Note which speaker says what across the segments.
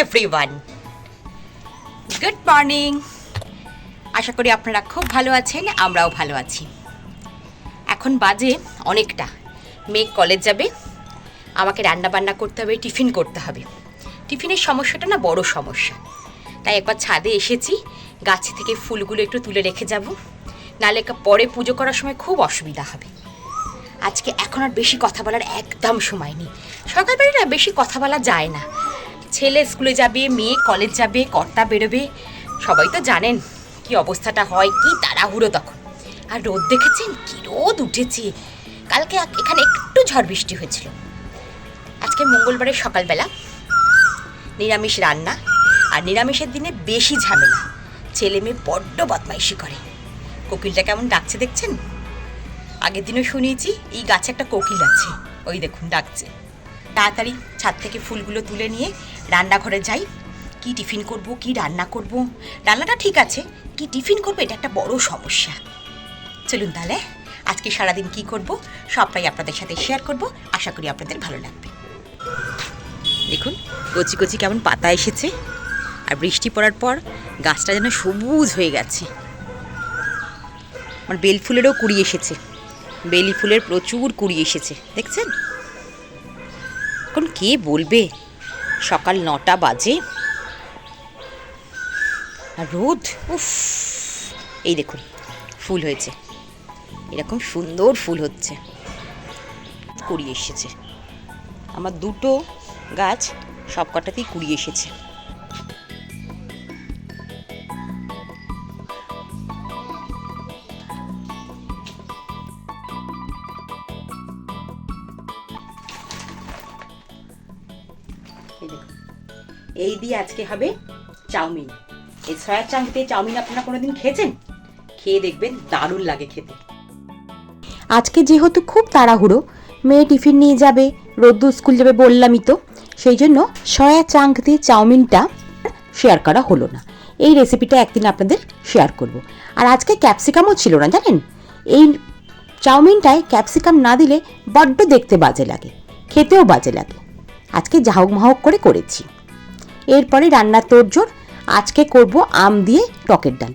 Speaker 1: Everyone good morning আশা করি আপনারা খুব ভালো আছেন, আমরাও ভালো আছি। এখন বাজে অনেকটা। মেয়ে কলেজ যাবে, আমাকে রান্না বান্না করতে হবে, টিফিন করতে হবে। টিফিনের সমস্যাটা না বড় সমস্যা। তাই একবার ছাদে এসেছি, গাছ থেকে ফুলগুলো একটু তুলে রেখে যাব। নাহলে কা- পরে পুজো করার সময় খুব অসুবিধা হবে। আজকে এখন আর বেশি কথা বলার একদম সময় নেই। সকালবেলা না বেশি কথা বলা যায় না। ছেলে স্কুলে যাবে, মেয়ে কলেজ যাবে, কর্তা বেরোবে, সবাই তো জানেন কি অবস্থাটা হয়, কি তাড়াহুড়ো তখন। আর রোদ দেখেছেন? কি রোদ উঠেছে। কালকে এখানে একটু ঝড় বৃষ্টি হয়েছিল। আজকে মঙ্গলবারের সকালবেলা নিরামিষ রান্না আর নিরামিষের দিনে বেশি ঝামেলা। ছেলে মেয়ে বড্ড বদমাইশি করে। কোকিলটা কেমন ডাকছে দেখছেন? আগের দিনও শুনিয়েছি, এই গাছে একটা কোকিল আছে। ওই দেখুন, ডাকছে। তাড়াতাড়ি ছাদ থেকে ফুলগুলো তুলে নিয়ে রান্নাঘরে যাই। কি টিফিন করব, কি রান্না করব? রান্নাটা ঠিক আছে, কি টিফিন করব এটা একটা বড় সমস্যা। চলুন তাহলে, আজকে সারাদিন কি করব সবটাই আপনাদের সাথে শেয়ার করব। আশা করি আপনাদের ভালো লাগবে। দেখুন, কচি কচি কেমন পাতা এসেছে। আর বৃষ্টি পড়ার পর গাছটা যেন সবুজ হয়ে গেছে। আমার বেল ফুলেরও কুড়ি এসেছে। বেলি ফুলের প্রচুর কুড়ি এসেছে। দেখছেন? এখন কে বলবে? সকাল নটা বাজে। আর রোদ? উফ। এই দেখুন, ফুল হয়েছে। এরকম সুন্দর ফুল হচ্ছে। কুড়িয়ে এসেছে। আমার দুটো গাছ সব কটাতেই কুড়িয়ে এসেছে। এই দিয়ে আজকে হবে চাউমিন। এই সয়া চাংক দিয়ে চাউমিন আপনারা কোনোদিন খেয়েছেন? খেয়ে দেখবেন দারুণ লাগে খেতে।
Speaker 2: আজকে যেহেতু খুব তাড়াহুড়ো, মেয়ে টিফিন নিয়ে যাবে রোদ্দু স্কুল যাবে বললামই তো, সেই জন্য সয়া চাঙ্ক দিয়ে চাউমিনটা শেয়ার করা হলো না। এই রেসিপিটা একদিন আপনাদের শেয়ার করব। আর আজকে ক্যাপসিকামও ছিল না, জানেন? এই চাউমিনটায় ক্যাপসিকাম না দিলে বড্ড দেখতে বাজে লাগে, খেতেও বাজে লাগে। আজকে জাহক মাহক করে করেছি। এরপরে রান্নার তোড়জোড় আজকে করব আম দিয়ে টকের ডাল।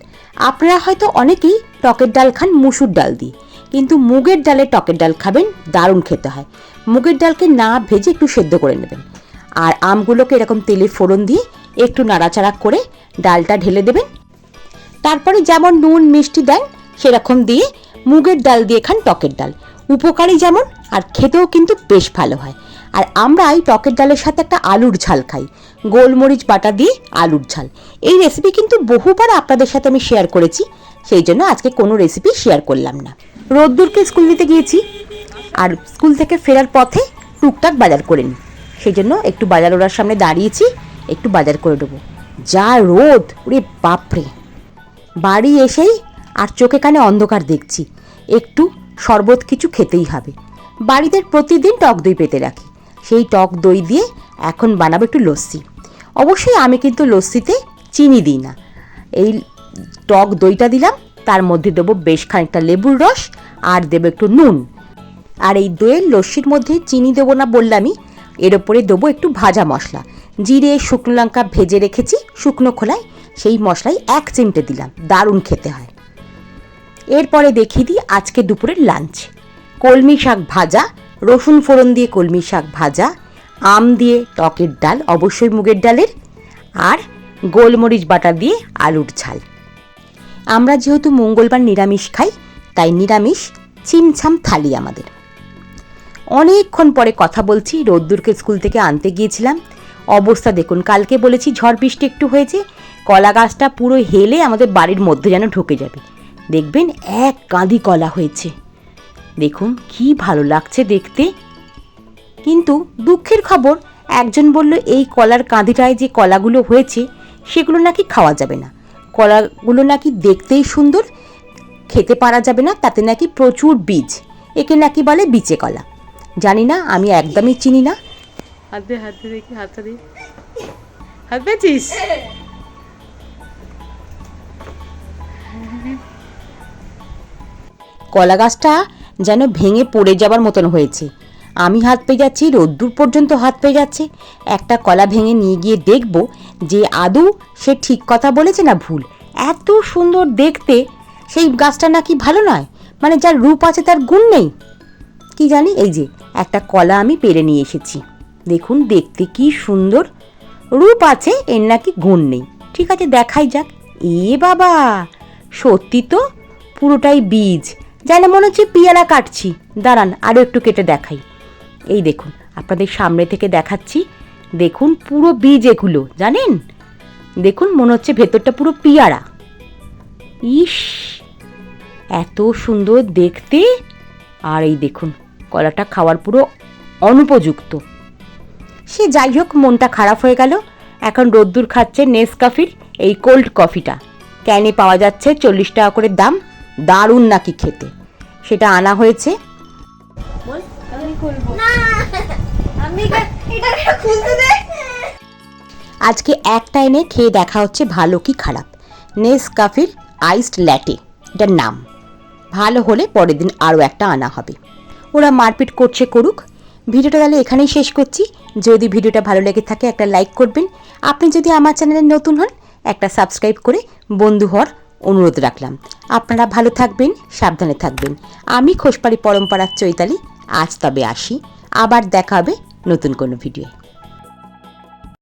Speaker 2: আপনারা হয়তো অনেকেই টকের ডাল খান মুসুর ডাল দিয়ে, কিন্তু মুগের ডালে টকের ডাল খাবেন, দারুণ খেতে হয়। মুগের ডালকে না ভেজে একটু সেদ্ধ করে নেবেন। আর আমগুলোকে এরকম তেলে ফোড়ন দিয়ে একটু নাড়াচাড়া করে ডালটা ঢেলে দেবেন। তারপরে যেমন নুন, মিষ্টি দেন সেরকম দিয়ে মুগের ডাল দিয়ে খান টকের ডাল। উপকারী যেমন, আর খেতেও কিন্তু বেশ ভালো হয়। আর আমরা এই টকের ডালের সাথে একটা আলুর ঝাল খাই। গোলমরিচ, বাটা দিয়ে আলুর ঝাল। এই রেসিপি কিন্তু বহুবার আপনাদের সাথে আমি শেয়ার করেছি, সেই জন্য আজকে কোনো রেসিপি শেয়ার করলাম না। রোদ্দুরকে স্কুল নিতে গিয়েছি আর স্কুল থেকে ফেরার পথে টুকটাক বাজার করে নিই। সেই জন্য একটু বাজার ওরার সামনে দাঁড়িয়েছি, একটু বাজার করে দেবো যা রোদ, ওরে বাপরে! বাড়ি এসেই আর চোখে কানে অন্ধকার দেখছি। একটু শরবত কিছু খেতেই হবে। বাড়িতে প্রতিদিন টক দই পেতে রাখি। সেই টক দই দিয়ে এখন বানাবো একটু লস্যি। অবশ্যই আমি কিন্তু লস্যিতে চিনি দিই না। এই টক দইটা দিলাম, তার মধ্যে দেবো বেশ খানিকটা লেবুর রস আর দেবো একটু নুন। আর এই দইয়ের লস্যির মধ্যে চিনি দেবো না বললামই এর ওপরে দেবো একটু ভাজা মশলা। জিরে, শুকনো লঙ্কা ভেজে রেখেছি, শুকনো খোলায়, সেই মশলাই এক চিমটে দিলাম, দারুণ খেতে হয়। এরপরে দেখিয়ে দিই আজকে দুপুরের লাঞ্চ। কলমি শাক ভাজা রসুন ফোড়ন দিয়ে কলমি শাক ভাজা, আম দিয়ে টকের ডাল, অবশ্যই মুগের ডালের, আর গোলমরিচ বাটা দিয়ে আলুর ঝাল। আমরা যেহেতু মঙ্গলবার নিরামিষ খাই, তাই নিরামিষ ছিমছাম থালি আমাদের। অনেকক্ষণ পরে কথা বলছি, রোদ্দুরকে স্কুল থেকে আনতে গিয়েছিলাম। অবস্থা দেখুন, কালকে বলেছি ঝড় বৃষ্টি একটু হয়েছে, কলা গাছটা পুরো হেলে আমাদের বাড়ির মধ্যে যেন ঢুকে যাবে। দেখবেন এক কাঁদি কলা হয়েছে। দেখুন কি ভালো লাগছে দেখতে। কিন্তু দুঃখের খবর একজন বলল এই কলার কাঁদিটায় যে কলাগুলো হয়েছে সেগুলো নাকি খাওয়া যাবে না। কলাগুলো নাকি দেখতেই সুন্দর খেতে পারা যাবে না তাতে নাকি প্রচুর বীজ। একে নাকি বলে বিচে কলা। জানি না আমি একদমই চিনি না।
Speaker 3: হাত দে হাত দে দেখি হাতটা দে। হাত পেয়েছিস?
Speaker 2: কলা গাছটা যেন ভেঙে পড়ে যাবার মতন হয়েছে। আমি হাত পেয়ে যাচ্ছি, রোদ্দুর পর্যন্ত হাত পেয়ে যাচ্ছে। একটা কলা ভেঙে নিয়ে গিয়ে দেখব যে আদৌ সে ঠিক কথা বলেছে না ভুল। এত সুন্দর দেখতে, সেই গাছটা নাকি ভালো নয় মানে যার রূপ আছে তার গুণ নেই। কি জানি, এই যে, একটা কলা আমি পেরে নিয়ে এসেছি। দেখুন, দেখতে কি সুন্দর। রূপ আছে, এর নাকি গুণ নেই। ঠিক আছে, দেখাই যাক। এ বাবা! সত্যি তো, পুরোটাই বীজ। যেন মনে হচ্ছে পিয়ারা কাটছি। দাঁড়ান আরও একটু কেটে দেখাই। এই দেখুন, আপনাদের সামনে থেকে দেখাচ্ছি। দেখুন পুরো বীজ এগুলো, জানেন? দেখুন, মনে হচ্ছে ভেতরটা পুরো পিয়ারা। ইস, এত সুন্দর দেখতে। আর এই দেখুন, কলাটা খাওয়ার পুরো অনুপযুক্ত। সে যাই হোক, মনটা খারাপ হয়ে গেল। এখন রোদ্দুর খাচ্ছে নেসকাফির এই কোল্ড কফিটা। ক্যানে পাওয়া যাচ্ছে চল্লিশ টাকা করে দাম। দারুণ নাকি খেতে? সেটা আনা হয়েছে। আজকে একটা এনে খেয়ে দেখা হচ্ছে ভালো কি খারাপ। নেসকাফির আইসড ল্যাটে এটার নাম। ভালো হলে পরের দিন আরও একটা আনা হবে। ওরা মারপিট করছে করুক। ভিডিওটা তাহলে এখানেই শেষ করছি। যদি ভিডিওটা ভালো লেগে থাকে একটা লাইক করবেন। আপনি যদি আমার চ্যানেলে নতুন হন একটা সাবস্ক্রাইব করে বন্ধু হওয়ার অনুরোধ রাখলাম। আপনারা ভালো থাকবেন, সাবধানে থাকবেন। আমি খোসপাড়ি পরম্পরার চৈতালি, আজ তবে আসি। আবার দেখা হবে নতুন কোনো ভিডিও